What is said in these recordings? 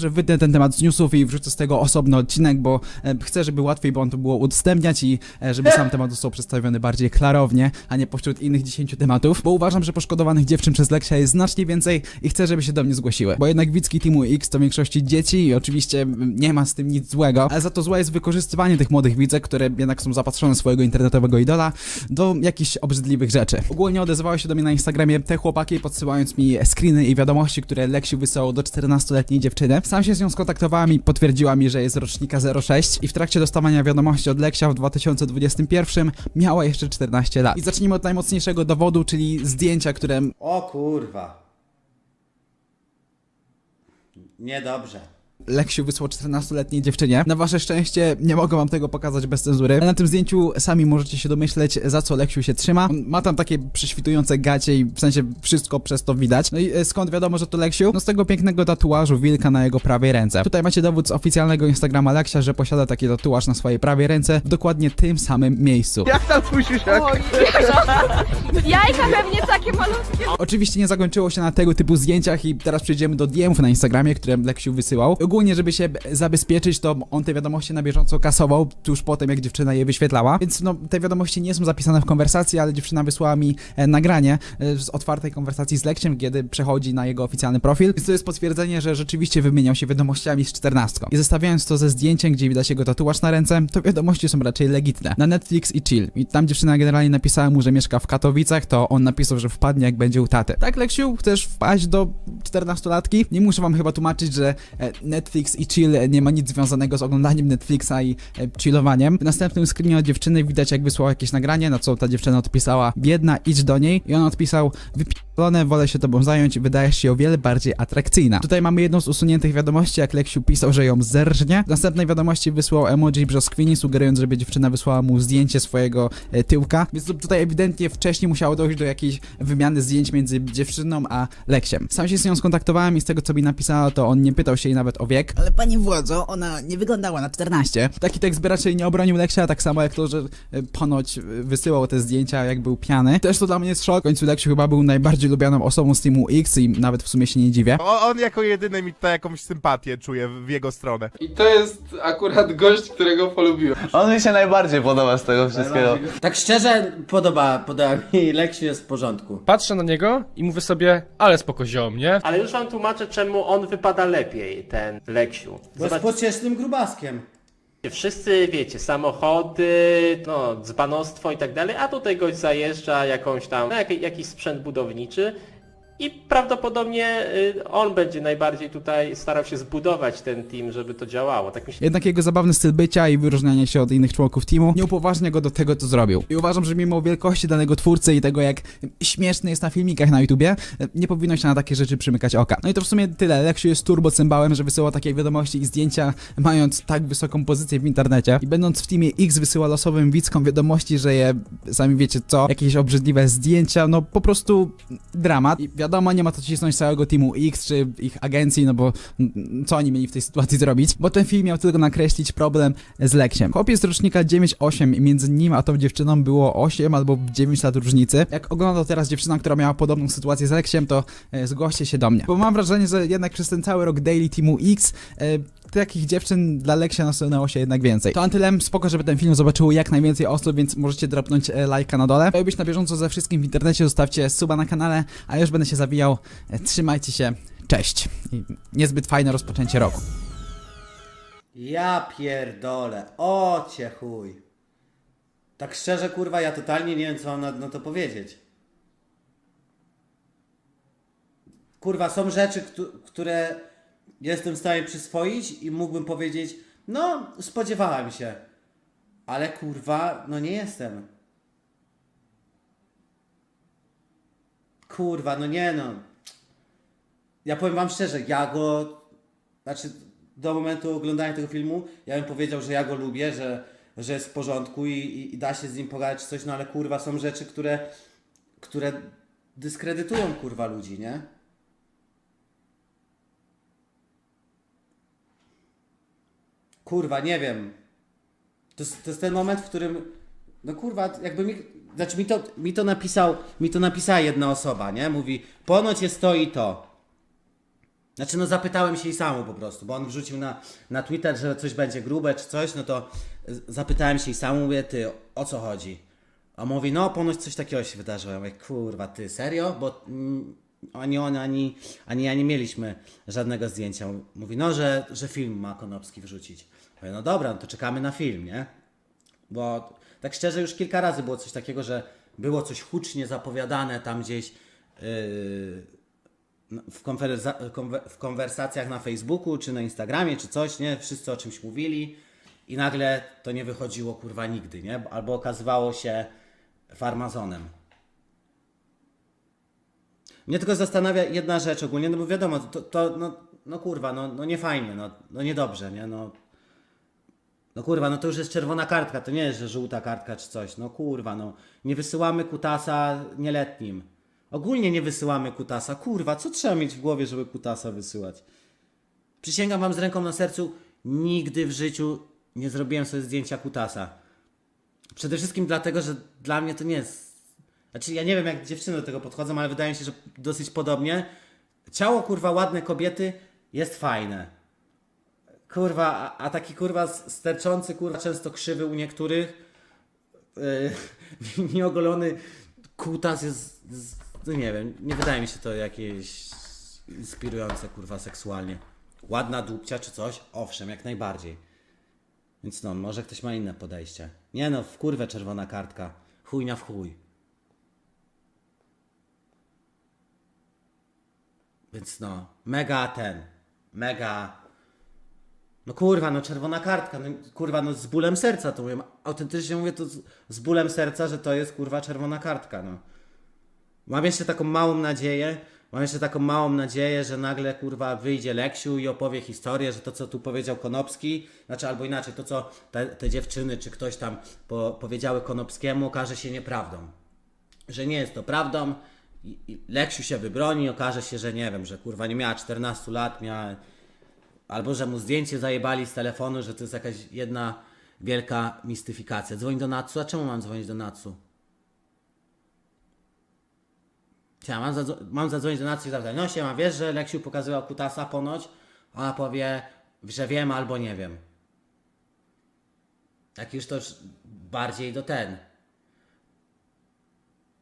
że wytnę ten temat z newsów i wrzucę z tego osobny odcinek, bo e, chcę, żeby łatwiej było to było udostępniać i e, żeby sam temat został przedstawiony bardziej klarownie, a nie pośród innych 10 tematów, bo uważam, że poszkodowanych dziewczyn przez Leksia jest znacznie więcej i chcę, żeby się do mnie zgłosiły. Bo jednak widzki Teamu X to w większości dzieci i oczywiście nie ma z tym nic złego, ale za to złe jest wykorzystywanie tych młodych widzek, które jednak są zapatrzone swojego internetowego idola do jakichś obrzydliwych rzeczy. Ogólnie odezwały się do mnie na Instagramie te chłopaki, podsyłając mi screeny i wiadomości, które Leksiu wysłał do 14-letniej dziewczyny. Sam się z nią skontaktowałem i potwierdziła mi, że jest rocznika 06 i w trakcie dostawania wiadomości od Leksia w 2021 miała jeszcze 14 lat. I zacznijmy od najmocniejszego dowodu, czyli zdjęcia, które O kurwa. Niedobrze. Leksiu wysłał 14-letniej dziewczynie. Na wasze szczęście nie mogę wam tego pokazać bez cenzury. Na tym zdjęciu sami możecie się domyśleć, za co Leksiu się trzyma. On ma tam takie prześwitujące gacie i w sensie wszystko przez to widać. No i e, skąd wiadomo, że to Leksiu? No z tego pięknego tatuażu wilka na jego prawej ręce. Tutaj macie dowód z oficjalnego Instagrama Leksia, że posiada taki tatuaż na swojej prawej ręce w dokładnie tym samym miejscu. Jak tam twój siusiak? Jajka pewnie takie malutkie. Oczywiście nie zakończyło się na tego typu zdjęciach i teraz przejdziemy do DMów na Instagramie, które Leksiu wysyłał. Ogólnie, żeby się zabezpieczyć, to on te wiadomości na bieżąco kasował tuż po tym, jak dziewczyna je wyświetlała. Więc no, te wiadomości nie są zapisane w konwersacji, ale dziewczyna wysłała mi e, nagranie e, z otwartej konwersacji z Leksiem, kiedy przechodzi na jego oficjalny profil. Więc to jest potwierdzenie, że rzeczywiście wymieniał się wiadomościami z czternastką. I zestawiając to ze zdjęciem, gdzie widać jego tatuaż na ręce, to wiadomości są raczej legitne. Na Netflix i chill. I tam dziewczyna generalnie napisała mu, że mieszka w Katowicach, to on napisał, że wpadnie jak będzie u taty. Tak, Leksiu, chcesz wpaść do 14-latki? Nie muszę wam chyba tłumaczyć, że e, Netflix i chill nie ma nic związanego z oglądaniem Netflixa i e, chillowaniem. W następnym screenie od dziewczyny widać, jak wysłała jakieś nagranie, na co ta dziewczyna odpisała biedna, idź do niej i on odpisał wypierdolone, wolę się tobą zająć, wydajesz się o wiele bardziej atrakcyjna. Tutaj mamy jedną z usuniętych wiadomości, jak Leksiu pisał, że ją zerżnie. W następnej wiadomości wysłał emoji brzoskwini, sugerując, żeby dziewczyna wysłała mu zdjęcie swojego e, tyłka, więc tutaj ewidentnie wcześniej musiało dojść do jakiejś wymiany zdjęć między dziewczyną a Leksiem. Sam się z nią skontaktowałem i z tego, co mi napisała, to on nie pytał się jej nawet o wiek, ale pani władzo, ona nie wyglądała na 14. Taki tekst by raczej nie obronił Leksia, tak samo jak to, że e, ponoć e, wysyłał te zdjęcia, jak był pijany. Też to dla mnie jest szok. W końcu Leksiu chyba był najbardziej lubianą osobą z teamu X i nawet w sumie się nie dziwię. O, on jako jedyny mi tutaj jakąś sympatię czuje w jego stronę. I to jest akurat gość, którego polubiłem. On mi się najbardziej podoba z tego wszystkiego. Tak szczerze podoba, podoba mi Leksiu jest w porządku. Patrzę na niego i mówię sobie, ale spoko ziom, nie? Ale już wam tłumaczę, czemu on wypada lepiej, ten Leksiu. Bo jest pociesznym grubaskiem. wszyscy wiecie, samochody, no, dzbanostwo i tak dalej, a tutaj gość zajeżdża jakąś tam, no, jak, jakiś sprzęt budowniczy i prawdopodobnie y, on będzie najbardziej tutaj starał się zbudować ten team, żeby to działało. Tak mi się Jednak jego zabawny styl bycia i wyróżnianie się od innych członków teamu nie upoważnia go do tego, co zrobił. I uważam, że mimo wielkości danego twórcy i tego, jak śmieszny jest na filmikach na YouTubie, nie powinno się na takie rzeczy przymykać oka. No i to w sumie tyle. Leksiu jest turbo cymbałem, że wysyła takie wiadomości i zdjęcia, mając tak wysoką pozycję w internecie. I będąc w teamie X wysyła losowym widzkom wiadomości, że je, sami wiecie co, jakieś obrzydliwe zdjęcia, no po prostu dramat. I wiadomo, nie ma to cisnąć całego teamu X czy ich agencji, no bo co oni mieli w tej sytuacji zrobić? Bo ten film miał tylko nakreślić problem z Leksiem. Chłopiec rocznika 9-8 i między nim a tą dziewczyną było 8 albo 9 lat różnicy. Jak ogląda teraz dziewczyna, która miała podobną sytuację z Leksiem, to e, zgłoście się do mnie. Bo mam wrażenie, że jednak przez ten cały rok daily teamu X e, takich dziewczyn dla Leksia nasunęło się jednak więcej. To Antylem, spoko, żeby ten film zobaczyło jak najwięcej osób, więc możecie dropnąć e, lajka na dole. Żeby być na bieżąco ze wszystkim w internecie, zostawcie suba na kanale, a już będę się zawijał. E, Trzymajcie się, cześć. I niezbyt fajne rozpoczęcie roku. Ja pierdolę. O chuj. Tak szczerze kurwa, ja totalnie nie wiem co mam na, na to powiedzieć. Kurwa, są rzeczy, któ- które jestem w stanie przyswoić i mógłbym powiedzieć, no, spodziewałem się. Ale kurwa, no nie jestem. Kurwa, no nie no. Ja powiem wam szczerze, ja go, znaczy do momentu oglądania tego filmu, ja bym powiedział, że ja go lubię, że, że jest w porządku i, i, i da się z nim pogadać coś, no ale kurwa są rzeczy, które, które dyskredytują kurwa ludzi, nie? Kurwa, nie wiem. To jest, to jest ten moment, w którym, no kurwa, jakby mi, znaczy mi to, mi to napisał, mi to napisała jedna osoba, nie? Mówi, ponoć jest to i to. Znaczy, no zapytałem się i samu po prostu, bo on wrzucił na, na Twitter, że coś będzie grube czy coś, no to zapytałem się i samu, mówię, ty, o co chodzi? A mówi, no ponoć coś takiego się wydarzyło. Ja mówię, kurwa, ty, serio? Bo mm, ani on, ani, ani ja nie mieliśmy żadnego zdjęcia. Mówi, no, że, że film ma Konopski wrzucić. Mówię, no dobra, no to czekamy na film, nie? Bo tak szczerze już kilka razy było coś takiego, że było coś hucznie zapowiadane tam gdzieś yy, w, konwersa- konwe- w konwersacjach na Facebooku, czy na Instagramie, czy coś, nie? Wszyscy o czymś mówili i nagle to nie wychodziło kurwa nigdy, nie? Albo okazywało się farmazonem. Mnie tylko zastanawia jedna rzecz ogólnie, no bo wiadomo, to, to no, no kurwa, no, no nie fajnie, no, no niedobrze, nie? No, no kurwa, no to już jest czerwona kartka, to nie jest, że żółta kartka czy coś. No kurwa, no. Nie wysyłamy kutasa nieletnim. Ogólnie nie wysyłamy kutasa. Kurwa, co trzeba mieć w głowie, żeby kutasa wysyłać? Przysięgam wam z ręką na sercu, nigdy w życiu nie zrobiłem sobie zdjęcia kutasa. Przede wszystkim dlatego, że dla mnie to nie jest... Znaczy, ja nie wiem jak dziewczyny do tego podchodzą, ale wydaje mi się, że dosyć podobnie. Ciało, kurwa, ładne kobiety jest fajne. Kurwa, a, a taki kurwa sterczący, kurwa, często krzywy u niektórych, yy, nieogolony kutas jest, jest, no nie wiem, nie wydaje mi się to jakieś inspirujące, kurwa, seksualnie. Ładna dupcia czy coś? Owszem, jak najbardziej. Więc no, może ktoś ma inne podejście. Nie no, w kurwę czerwona kartka. Chujnia w chuj. Więc no, mega ten, mega no kurwa, no czerwona kartka, no kurwa, no z bólem serca to mówię. Autentycznie mówię to z, z bólem serca, że to jest kurwa czerwona kartka, no. Mam jeszcze taką małą nadzieję, mam jeszcze taką małą nadzieję, że nagle kurwa wyjdzie Leksiu i opowie historię, że to co tu powiedział Konopski, znaczy albo inaczej, to co te, te dziewczyny czy ktoś tam po, powiedziały Konopskiemu okaże się nieprawdą. Że nie jest to prawdą i, Leksiu się wybroni, okaże się, że nie wiem, że kurwa nie miała 14 lat, miała Albo że mu zdjęcie zajebali z telefonu, że to jest jakaś jedna wielka mistyfikacja. Dzwoń do Natsu, a czemu mam dzwonić do Natsu? Ja mam, zadzo- mam zadzwonić do Natsu i zapytać, no siema, wiesz, że Leksiu pokazywał kutasa ponoć? Ona powie, że wiem albo nie wiem. Tak już to bardziej do ten.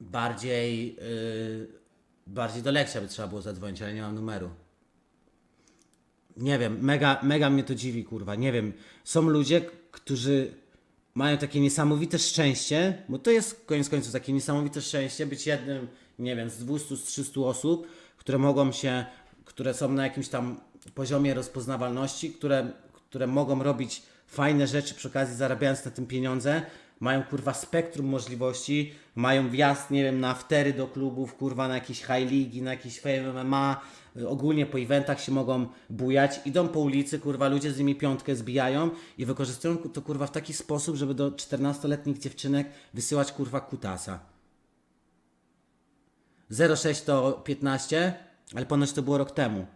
Bardziej, yy, bardziej do Leksia by trzeba było zadzwonić, ale nie mam numeru. Nie wiem, mega, mega mnie to dziwi, kurwa. Nie wiem. Są ludzie, którzy mają takie niesamowite szczęście, bo to jest koniec końców takie niesamowite szczęście, być jednym, nie wiem, z 200, z 300 osób, które mogą się, które są na jakimś tam poziomie rozpoznawalności, które, które mogą robić fajne rzeczy przy okazji zarabiając na tym pieniądze, mają kurwa spektrum możliwości, mają wjazd, nie wiem, na aftery do klubów, kurwa, na jakieś high ligi, na jakieś fame MMA, ogólnie po eventach się mogą bujać, idą po ulicy, kurwa, ludzie z nimi piątkę zbijają i wykorzystują to kurwa w taki sposób, żeby do 14-letnich dziewczynek wysyłać kurwa kutasa. 06 to 15, ale ponoć to było rok temu.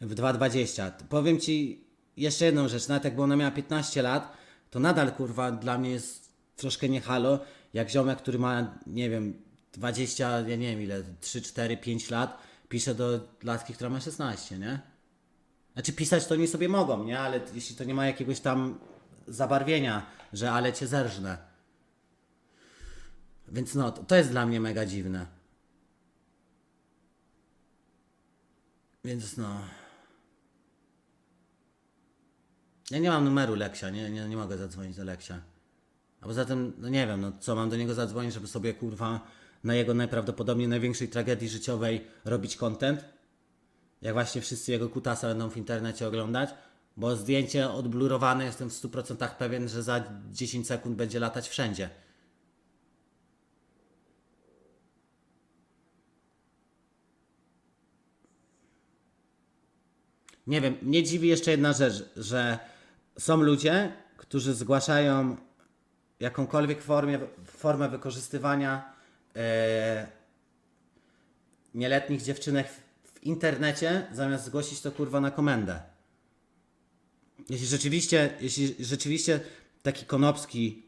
W 2.20. Powiem ci jeszcze jedną rzecz, nawet jakby ona miała 15 lat, to nadal kurwa dla mnie jest troszkę nie halo, jak ziomek, który ma, nie wiem, 20, ja nie wiem ile, 3, 4, 5 lat, pisze do latki, która ma 16, nie? Znaczy pisać to oni sobie mogą, nie? Ale jeśli to nie ma jakiegoś tam zabarwienia, że ale cię zerżnę. Więc no, to, to jest dla mnie mega dziwne. Więc no. Ja nie mam numeru Leksia, nie, nie, nie mogę zadzwonić do Leksia. A poza tym, no nie wiem, no co mam do niego zadzwonić, żeby sobie kurwa na jego najprawdopodobniej największej tragedii życiowej robić content? Jak właśnie wszyscy jego kutasa będą w internecie oglądać? Bo zdjęcie odblurowane jestem w 100% pewien, że za 10 sekund będzie latać wszędzie. Nie wiem, mnie dziwi jeszcze jedna rzecz, że są ludzie, którzy zgłaszają jakąkolwiek formie, formę wykorzystywania e, nieletnich dziewczynek w, w internecie, zamiast zgłosić to kurwa na komendę. Jeśli rzeczywiście, jeśli rzeczywiście taki Konopski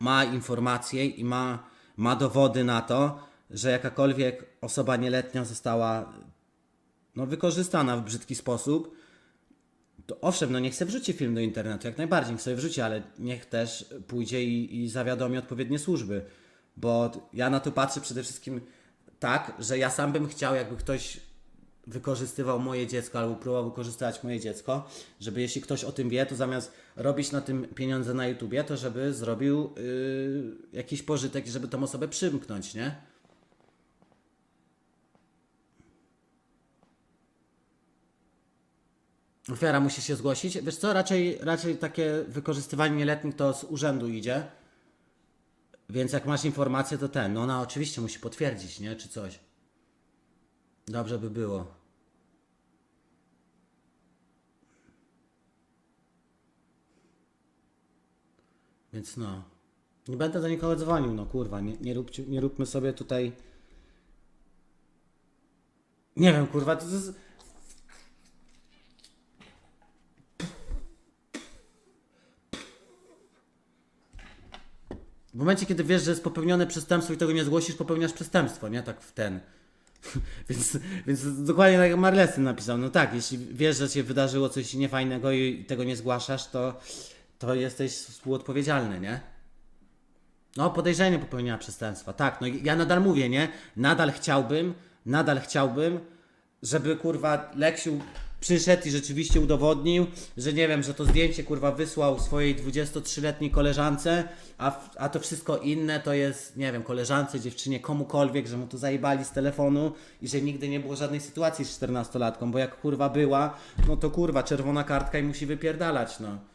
ma informacje i ma, ma dowody na to, że jakakolwiek osoba nieletnia została no, wykorzystana w brzydki sposób, to owszem, no niech se wrzuci film do internetu, jak najbardziej, niech sobie wrzuci, ale niech też pójdzie i, i zawiadomi odpowiednie służby. Bo ja na to patrzę przede wszystkim tak, że ja sam bym chciał, jakby ktoś wykorzystywał moje dziecko albo próbował wykorzystywać moje dziecko, żeby jeśli ktoś o tym wie, to zamiast robić na tym pieniądze na YouTubie, to żeby zrobił yy, jakiś pożytek żeby tą osobę przymknąć, nie? Ofiara musi się zgłosić. Wiesz co, raczej, raczej takie wykorzystywanie nieletnich to z urzędu idzie. Więc jak masz informację, to ten, no ona oczywiście musi potwierdzić, nie? Czy coś. Dobrze by było. Więc no. Nie będę do nikogo dzwonił, no kurwa. Nie, nie, róbcie, nie róbmy sobie tutaj. Nie wiem, kurwa, to jest. W momencie, kiedy wiesz, że jest popełnione przestępstwo i tego nie zgłosisz, popełniasz przestępstwo, nie? Tak w ten. więc, więc dokładnie tak jak Marlesyn napisał. No tak, jeśli wiesz, że się wydarzyło coś niefajnego i tego nie zgłaszasz, to, to jesteś współodpowiedzialny, nie? No, podejrzenie popełnienia przestępstwa. Tak, no ja nadal mówię, nie? Nadal chciałbym, nadal chciałbym, żeby kurwa Leksiu przyszedł i rzeczywiście udowodnił, że nie wiem, że to zdjęcie kurwa wysłał swojej 23-letniej koleżance, a, a to wszystko inne to jest, nie wiem, koleżance, dziewczynie, komukolwiek, że mu to zajebali z telefonu i że nigdy nie było żadnej sytuacji z 14-latką, bo jak kurwa była, no to kurwa czerwona kartka i musi wypierdalać, no.